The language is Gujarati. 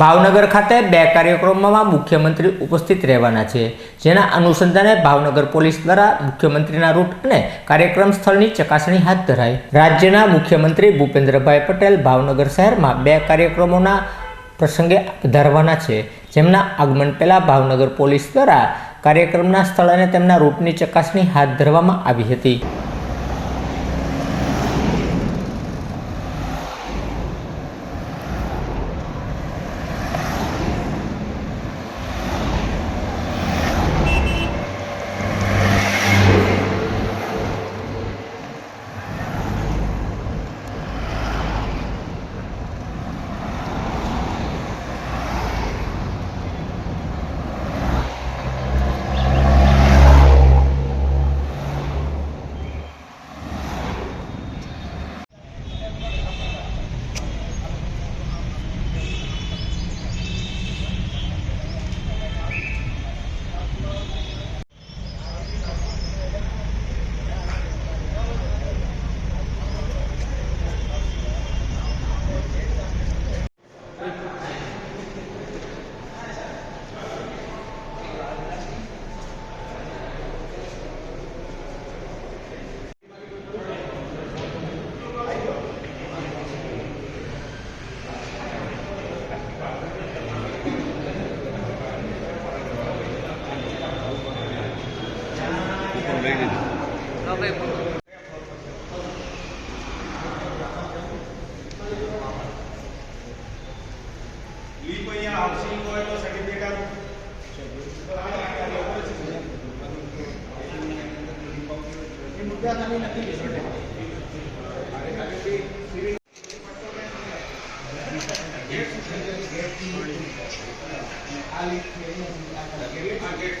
ભાવનગર ખાતે બે કાર્યક્રમોમાં મુખ્યમંત્રી ઉપસ્થિત રહેવાના છે, જેના અનુસંધાને ભાવનગર પોલીસ દ્વારા મુખ્યમંત્રીના રૂટ અને કાર્યક્રમ સ્થળની ચકાસણી હાથ ધરાઈ. રાજ્યના મુખ્યમંત્રી ભૂપેન્દ્રભાઈ પટેલ ભાવનગર શહેરમાં બે કાર્યક્રમોના પ્રસંગે ધરવાના છે. જેમના આગમન પહેલાં ભાવનગર પોલીસ દ્વારા કાર્યક્રમના સ્થળ અને તેમના રૂટની ચકાસણી હાથ ધરવામાં આવી હતી. લઈ લીધું. લીપ અહીંયા હાઉસિંગ હોય તો સર્ટિફિકેટ આ લીપ આ ગેટ